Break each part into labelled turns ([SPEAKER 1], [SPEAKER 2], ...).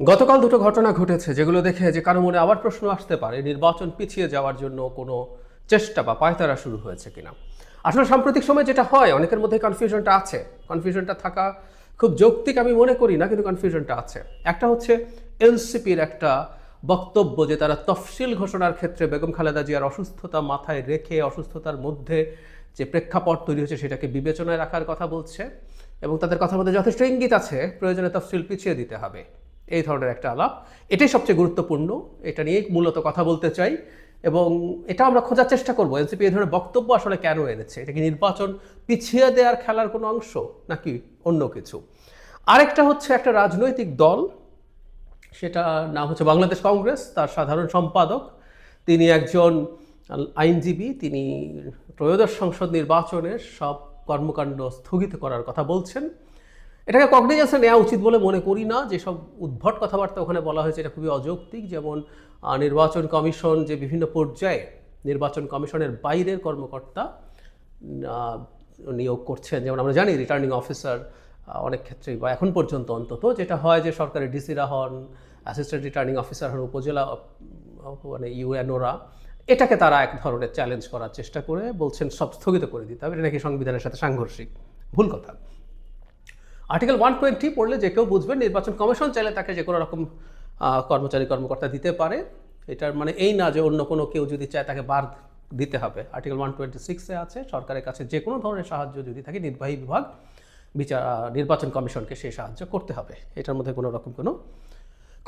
[SPEAKER 1] গতকাল দুটো ঘটনা ঘটেছে যেগুলো দেখে যে কারও মনে আবার প্রশ্ন আসতে পারে, নির্বাচন পিছিয়ে যাওয়ার জন্য কোনো চেষ্টা বা পায়তারা শুরু হয়েছে কিনা। আসলে সাম্প্রতিক সময় যেটা হয়, অনেকের মধ্যে কনফিউশনটা আছে। কনফিউশনটা থাকা খুব যৌক্তিক আমি মনে করি না, কিন্তু কনফিউশনটা আছে। একটা হচ্ছে এনসিপির একটা বক্তব্য যে তারা তফসিল ঘোষণার ক্ষেত্রে বেগম খালেদা জিয়ার অসুস্থতা মাথায় রেখে, অসুস্থতার মধ্যে যে প্রেক্ষাপট তৈরি হয়েছে সেটাকে বিবেচনায় রাখার কথা বলছে এবং তাদের কথার মধ্যে যথেষ্ট ইঙ্গিত আছে, প্রয়োজনে তফসিল পিছিয়ে দিতে হবে। এই ধরনের একটা আলাপ। এটাই সবচেয়ে গুরুত্বপূর্ণ। এটা নিয়ে মূলত কথা বলতে চাই এবং এটা আমরা খোঁজার চেষ্টা করব। এনসিপি এই ধরনের বক্তব্য আসলে কেন এনেছে? এটা কি নির্বাচন পিছিয়ে দেওয়ার খেলার কোনো অংশ নাকি অন্য কিছু? আরেকটা হচ্ছে একটা রাজনৈতিক দল, সেটা নাম হচ্ছে বাংলাদেশ কংগ্রেস, তার সাধারণ সম্পাদক। তিনি একজন আইনজীবী, তিনি ত্রয়োদশ সংসদ নির্বাচনের সব কর্মকাণ্ড স্থগিত করার কথা বলছেন। এটাকে কগনিজেন্সে নেওয়া উচিত বলে মনে করি না। যেসব উদ্ভট কথাবার্তা ওখানে বলা হয়েছে, এটা খুবই অযৌক্তিক। যেমন নির্বাচন কমিশন যে বিভিন্ন পর্যায়ে নির্বাচন কমিশনের বাইরের কর্মকর্তা নিয়োগ করছেন। যেমন আমরা জানি রিটার্নিং অফিসার অনেক ক্ষেত্রেই বা এখন পর্যন্ত অন্তত যেটা হয় যে সরকারি ডিসিরা হন অ্যাসিস্ট্যান্ট রিটার্নিং অফিসার হন, উপজেলা মানে ইউএনওরা, এটাকে তারা এক ধরনের চ্যালেঞ্জ করার চেষ্টা করে বলছেন, সব স্থগিত করে দিতে হবে। এটা নাকি সংবিধানের সাথে সাংঘর্ষিক। ভুল কথা। আর্টিকেল ওয়ান টোয়েন্টি পড়লে যে কেউ বুঝবে নির্বাচন কমিশন চাইলে তাকে যে কোনো রকম কর্মচারী, কর্মকর্তা দিতে পারে। এটার মানে এই না যে অন্য কোনো কেউ যদি চায় তাকে বার দিতে হবে। আর্টিকেল ওয়ান টোয়েন্টি সিক্সে আছে, সরকারের কাছে যে কোনো ধরনের সাহায্য যদি থাকে, নির্বাহী বিভাগ, বিচার নির্বাচন কমিশনকে সেই সাহায্য করতে হবে। এটার মধ্যে কোনো রকম কোনো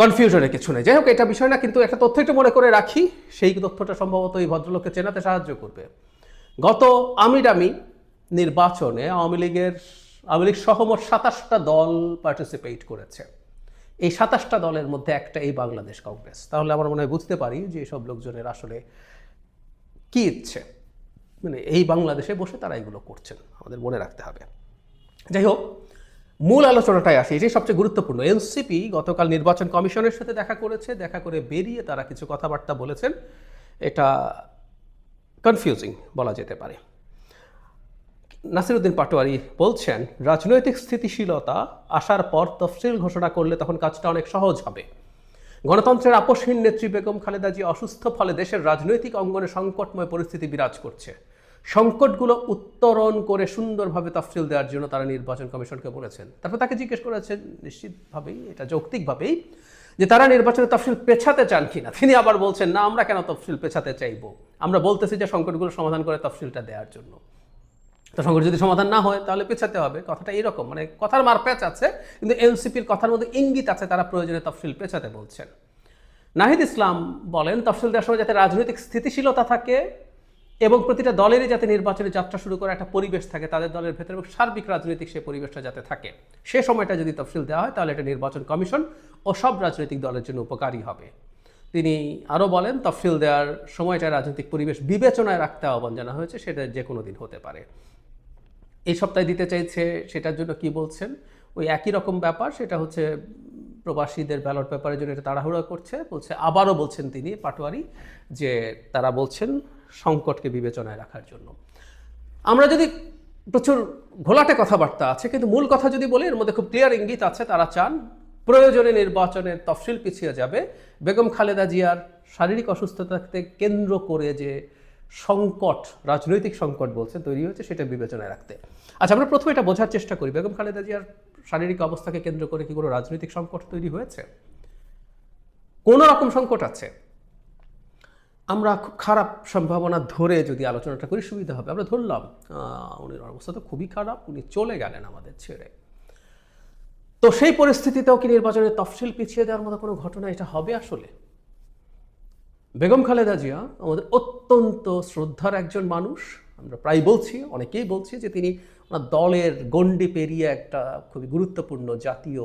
[SPEAKER 1] কনফিউশনের কিছু নেই। যাই হোক, এটা বিষয় না, কিন্তু একটা তথ্য একটু মনে করে রাখি, সেই তথ্যটা সম্ভবত এই ভদ্রলোককে চেনাতে সাহায্য করবে। গত আমিরামি নির্বাচনে আওয়ামী লীগের আওয়ামী লীগ সহ মোট সাতাশটা দল পার্টিসিপেট করেছে। এই সাতাশটা দলের মধ্যে একটা এই বাংলাদেশ কংগ্রেস। তাহলে আমার মনে হয় বুঝতে পারি যে সব লোকজনের আসলে কি ইচ্ছে। মানে এই বাংলাদেশে বসে তারা এগুলো করছেন, আমাদের মনে রাখতে হবে। যাই হোক, মূল আলোচনাটাই আসি, এটাই সবচেয়ে গুরুত্বপূর্ণ। এনসিপি গতকাল নির্বাচন কমিশনের সাথে দেখা করেছে, দেখা করে বেরিয়ে তারা কিছু কথাবার্তা বলেছেন। এটা কনফিউজিং বলা যেতে পারে। নাসিরুদ্দিন পাটোয়ারি বলছেন, রাজনৈতিক স্থিতিশীলতা আসার পর তফসিল ঘোষণা করলে তখন কাজটা অনেক সহজ হবে। গণতন্ত্রের আপসহীন নেত্রী বেগম খালেদা জি অসুস্থ, ফলে দেশের রাজনৈতিক অঙ্গনে সংকটময় পরিস্থিতি বিরাজ করছে। সংকটগুলো উত্তরণ করে সুন্দরভাবে তফসিল দেওয়ার জন্য তারা নির্বাচন কমিশনকে বলেছেন। তারপর তাকে জিজ্ঞেস করেছেন, নিশ্চিতভাবেই, এটা যৌক্তিকভাবেই, যে তারা নির্বাচনে তফসিল পেছাতে চান কিনা? তিনি আবার বলছেন, না, আমরা কেন তফসিল পেছাতে চাইব? আমরা বলতেছি যে সংকটগুলো সমাধান করে তফসিলটা দেওয়ার জন্য। তো সংকট যদি সমাধান না হয়, তাহলে পেছাতে হবে। কথাটা এরকম মানে কথার মার পেঁচ আছে, কিন্তু এনসিপির কথার মধ্যে ইঙ্গিত আছে তারা প্রয়োজনে তফসিল পেছাতে বলছেন। নাহিদ ইসলাম বলেন, তফসিল দেওয়ার সময় যাতে রাজনৈতিক স্থিতিশীলতা থাকে এবং প্রতিটা দলেরই যাতে নির্বাচনে যাত্রা শুরু করার একটা পরিবেশ থাকে, তাদের দলের ভেতরে এবং সার্বিক রাজনৈতিক সেই পরিবেশটা যাতে থাকে। সে সময়টা যদি তফসিল দেওয়া হয়, তাহলে এটা নির্বাচন কমিশন ও সব রাজনৈতিক দলের জন্য উপকারী হবে। তিনি আরও বলেন, তফসিল দেওয়ার সময়টা রাজনৈতিক পরিবেশ বিবেচনায় রাখতে আহ্বান জানা হয়েছে, সেটা যে কোনো দিন হতে পারে। এই সপ্তাহে দিতে চাইছে সেটার জন্য কি বলছেন? ওই একই রকম ব্যাপার, সেটা হচ্ছে প্রবাসীদের ব্যালট পেপারের জন্য এটা তাড়াহুড়া করছে, বলছে, আবারও বলছেন তিনি, পাটোয়ারি, যে তারা বলছেন সংকটকে বিবেচনায় রাখার জন্য। আমরা যদি প্রচুর ঘোলাটে কথাবার্তা আছে, কিন্তু মূল কথা যদি বলি, এর মধ্যে খুব ক্লিয়ার ইঙ্গিত আছে, তারা চান প্রয়োজনে নির্বাচনের তফসিল পিছিয়ে যাবে। বেগম খালেদা জিয়ার শারীরিক অসুস্থতাকে কেন্দ্র করে যে সংকট, রাজনৈতিক সংকট বলছেন তৈরি হয়েছে সেটা বিবেচনায় রাখতে। আচ্ছা আমরা প্রথমে এটা বোঝার চেষ্টা করি। বেগম খালেদা জিয়ার শারীরিক অবস্থাকে কেন্দ্র করে কি কোনো রাজনৈতিক সংকট তৈরি হয়েছে? কোনো রকম সংকট আছে? আমরা খুব খারাপ সম্ভাবনা ধরে যদি আলোচনাটা করি, সুবিধা হবে। আমরা ধরলাম উনির অবস্থা তো খুবই খারাপ, উনি চলে গেলেন আমাদের ছেড়ে। তো সেই পরিস্থিতিতেও কি নির্বাচনের তফসিল পিছিয়ে দেওয়ার মতো কোনো ঘটনা এটা হবে আসলে? বেগম খালেদা জিয়া আমাদের অত্যন্ত শ্রদ্ধার একজন মানুষ। আমরা প্রায় বলছি, অনেকেই বলছি যে তিনি ওনার দলের গণ্ডি পেরিয়ে একটা খুবই গুরুত্বপূর্ণ জাতীয়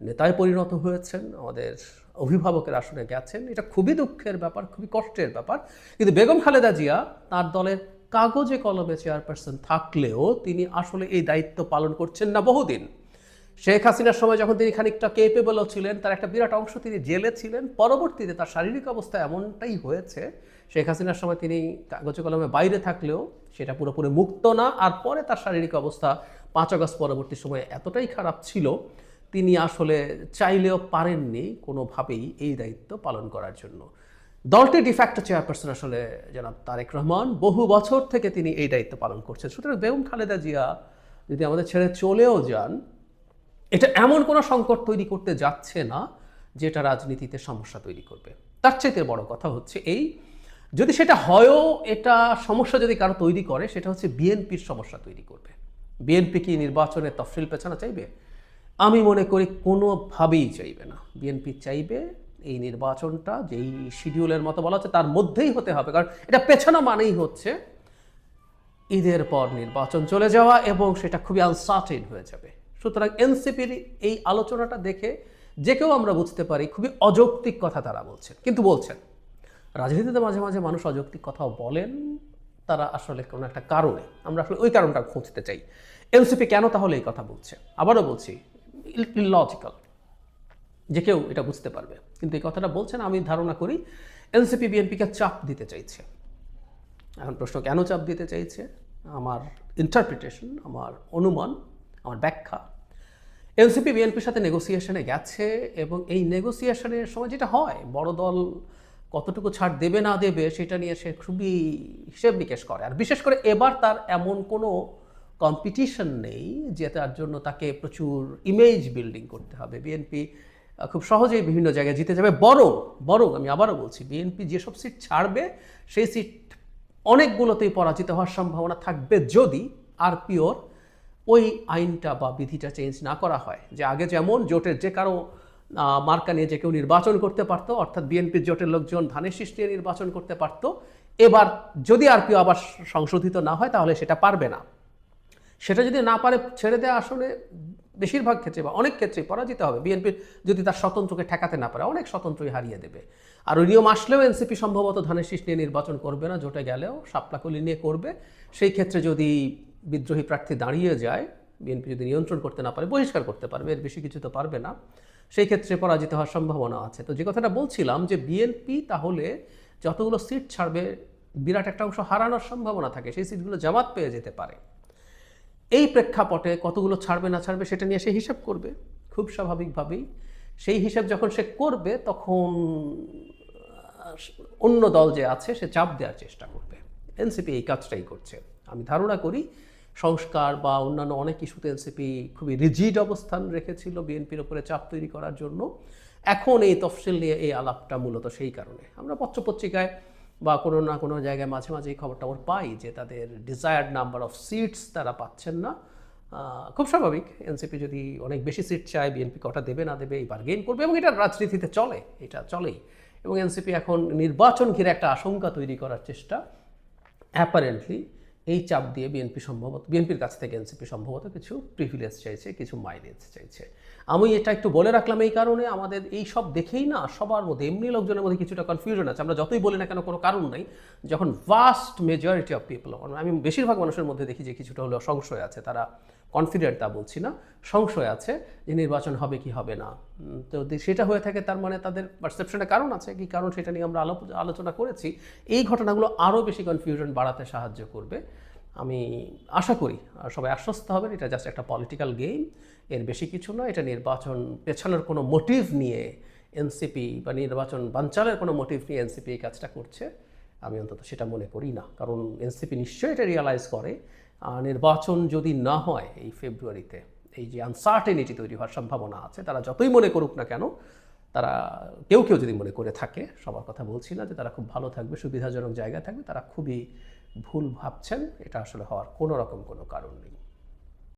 [SPEAKER 1] নেতায় পরিণত হয়েছেন। আমাদের অভিভাবকের আসনে গেছেন। এটা খুবই দুঃখের ব্যাপার, খুবই কষ্টের ব্যাপার। কিন্তু বেগম খালেদা জিয়া তার দলের কাগজে কলমে চেয়ারপারসন থাকলেও তিনি আসলে এই দায়িত্ব পালন করছেন না বহুদিন। শেখ হাসিনার সময় যখন তিনি খানিকটা কেপেবলও ছিলেন, তার একটা বিরাট অংশ তিনি জেলে ছিলেন। পরবর্তীতে তার শারীরিক অবস্থা এমনটাই হয়েছে, শেখ হাসিনার সময় তিনি কাগজে কলমে বাইরে থাকলেও সেটা পুরোপুরি মুক্ত না, আর পরে তার শারীরিক অবস্থা পাঁচ আগস্ট পরবর্তী সময়ে এতটাই খারাপ ছিল, তিনি আসলে চাইলেও পারেননি কোনোভাবেই এই দায়িত্ব পালন করার জন্য। দলটির ডিফ্যাক্টো চেয়ারপারসন আসলে জনাব তারেক রহমান। বহু বছর থেকে তিনি এই দায়িত্ব পালন করছেন। সুতরাং বেগম খালেদা জিয়া যদি আমাদের ছেড়ে চলেও যান এটা এমন কোনো সংকট তৈরি করতে যাচ্ছে না যেটা রাজনীতিতে সমস্যা তৈরি করবে। তার চাইতে বড় কথা হচ্ছে এই, যদি সেটা হয়ও এটা সমস্যা যদি কারও তৈরি করে, সেটা হচ্ছে বিএনপির সমস্যা তৈরি করবে। বিএনপি কি নির্বাচনে তফসিল পেছানো চাইবে? আমি মনে করি কোনোভাবেই চাইবে না। বিএনপি চাইবে এই নির্বাচনটা, যেই শিডিউলের মতো বলা হচ্ছে, তার মধ্যেই হতে হবে। কারণ এটা পেছানো মানেই হচ্ছে ঈদের পর নির্বাচন চলে যাওয়া এবং সেটা খুবই আনসার্টেন হয়ে যাবে। সুতরাং এনসিপির এই আলোচনাটা দেখে যে কেউ আমরা বুঝতে পারি খুবই অযৌক্তিক কথা তারা বলছেন। কিন্তু বলছেন, রাজনীতিতে মাঝে মাঝে মানুষ অযৌক্তিক কথাও বলেন, তারা আসলে কোনো একটা কারণে। আমরা আসলে ওই কারণটা খুঁজতে চাই। এনসিপি কেন তাহলে এই কথা বলছে? আবারও বলছি লজিক্যাল যে কেউ এটা বুঝতে পারবে। কিন্তু এই কথাটা বলছেন, আমি ধারণা করি এনসিপি বিএনপিকে চাপ দিতে চাইছে। এখন প্রশ্ন, কেন চাপ দিতে চাইছে? আমার ইন্টারপ্রিটেশন আমার অনুমান আমার ব্যাখ্যা। এনসিপি বিএনপির সাথে নেগোসিয়েশনে গেছে এবং এই নেগোসিয়েশনের সময় যেটা হয়, বড় দল কতটুকু ছাড় দেবে, না দেবে, সেটা নিয়ে সে খুবই হিসেব নিকেশ করে। আর বিশেষ করে এবার তার এমন কোনো কম্পিটিশন নেই যে তার জন্য তাকে প্রচুর ইমেজ বিল্ডিং করতে হবে। বিএনপি খুব সহজেই বিভিন্ন জায়গায় জিতে যাবে। বরং বরং আমি আবারও বলছি, বিএনপি যেসব সিট ছাড়বে, সেই সিট অনেকগুলোতেই পরাজিত হওয়ার সম্ভাবনা থাকবে যদি আরপিওর ওই আইনটা বা বিধিটা চেঞ্জ না করা হয়। যে আগে যেমন জোটের যে কারও মার্কা নিয়ে যে কেউ নির্বাচন করতে পারতো, অর্থাৎ বিএনপির জোটের লোকজন ধানের শীষ নিয়ে নির্বাচন করতে পারতো, এবার যদি আর আরপিও আবার সংশোধিত না হয়, তাহলে সেটা পারবে না। সেটা যদি না পারে, ছেড়ে দেওয়া আসলে বেশিরভাগ ক্ষেত্রে বা অনেক ক্ষেত্রে পরাজিত হবে। বিএনপির যদি তার স্বতন্ত্রকে ঠেকাতে না পারে, অনেক স্বতন্ত্রই হারিয়ে দেবে। আর ওই নিয়ম আসলেও এনসিপি সম্ভবত ধানের শীষ নিয়ে নির্বাচন করবে না, জোটে গেলেও সাপলাকলি নিয়ে করবে। সেই ক্ষেত্রে যদি বিদ্রোহী প্রার্থী দাঁড়িয়ে যায়, বিএনপি যদি নিয়ন্ত্রণ করতে না পারে, বহিষ্কার করতে পারবে, এর বেশি কিছু তো পারবে না। সেই ক্ষেত্রে পরাজিত হওয়ার সম্ভাবনা আছে। তো যে কথাটা বলছিলাম যে বিএনপি তাহলে যতগুলো সিট ছাড়বে, বিরাট একটা অংশ হারানোর সম্ভাবনা থাকে, সেই সিটগুলো জামাত পেয়ে যেতে পারে। এই প্রেক্ষাপটে কতগুলো ছাড়বে না ছাড়বে সেটা নিয়ে সে হিসাব করবে, খুব স্বাভাবিকভাবেই। সেই হিসাব যখন সে করবে, তখন অন্য দল যে আছে, সে চাপ দেওয়ার চেষ্টা করবে। এনসিপি এই কাজটাই করছে। আমি ধারণা করি সংস্কার বা অন্যান্য অনেক ইস্যুতে এনসিপি খুবই রিজিড অবস্থান রেখেছিল বিএনপির ওপরে চাপ তৈরি করার জন্য। এখন এই তফসিল নিয়ে এই আলাপটা মূলত সেই কারণে। আমরা পত্রপত্রিকায় বা কোনো না কোনো জায়গায় মাঝে মাঝে এই খবর টবর পাই যে তাদের ডিজায়ার্ড নাম্বার অফ সিটস তারা পাচ্ছেন না। খুব স্বাভাবিক, এনসিপি যদি অনেক বেশি সিট চায়, বিএনপি কটা দেবে না দেবে এই বার্গেন করবে এবং এটা রাজনীতিতে চলে, এটা চলেই। এবং এনসিপি এখন নির্বাচন ঘিরে একটা আশঙ্কা তৈরি করার চেষ্টা অ্যাপারেন্টলি এই চাপ দিয়ে বিএনপি সম্ভবত বিএনপির কাছ থেকে এনসিপি সম্ভবত কিছু প্রিভিলেজ চাইছে, কিছু মাইলেজ চাইছে। আমি এটা একটু বলে রাখলাম এই কারণে, আমাদের এই সব দেখেই না সবার মধ্যে, এমনি লোকজনের মধ্যে কিছুটা কনফিউশন আছে। আমরা যতই বলি না কেন, কোনো কারণ নাই। যখন ভাস্ট মেজরিটি অফ পিপল আমি বেশিরভাগ মানুষের মধ্যে দেখি যে কিছুটা হলেও সংশয় আছে। তারা কনফিডেন্ট তা বলছি না, সংশয় আছে যে নির্বাচন হবে কি হবে না। তো সেটা হয়ে থাকে তার মানে তাদের পারসেপশনের কারণ আছে, কি কারণ সেটা নিয়ে আমরা আলো- আলোচনা করেছি। এই ঘটনাগুলো আরও বেশি কনফিউশন বাড়াতে সাহায্য করবে। আমি আশা করি সবাই আশ্বস্ত হবেন, এটা জাস্ট একটা পলিটিক্যাল গেম এর বেশি কিছু নয়, এটা নির্বাচন পেছানোর কোনো মোটিভ নিয়ে এনসিপি বা নির্বাচন বাঞ্চালের কোনো মোটিভ নিয়ে এনসিপি এই কাজটা করছে। আমি অন্তত সেটা মনে করি না, কারণ এনসিপি নিশ্চয়ই এটা রিয়ালাইজ করে। নির্বাচন যদি না হয় এই ফেব্রুয়ারিতে, এই যে আনসার্টেনিটি তৈরি হওয়ার সম্ভাবনা আছে, তারা যতই মনে করুক না কেন, তারা কেউ কেউ যদি মনে করে থাকে, সবার কথা বলছি না যে তারা খুব ভালো থাকবে, সুবিধাজনক জায়গায় থাকবে, তারা খুবই ভুল ভাবছেন, এটা আসলে হওয়ার কোনো রকম কোনো কারণ নেই।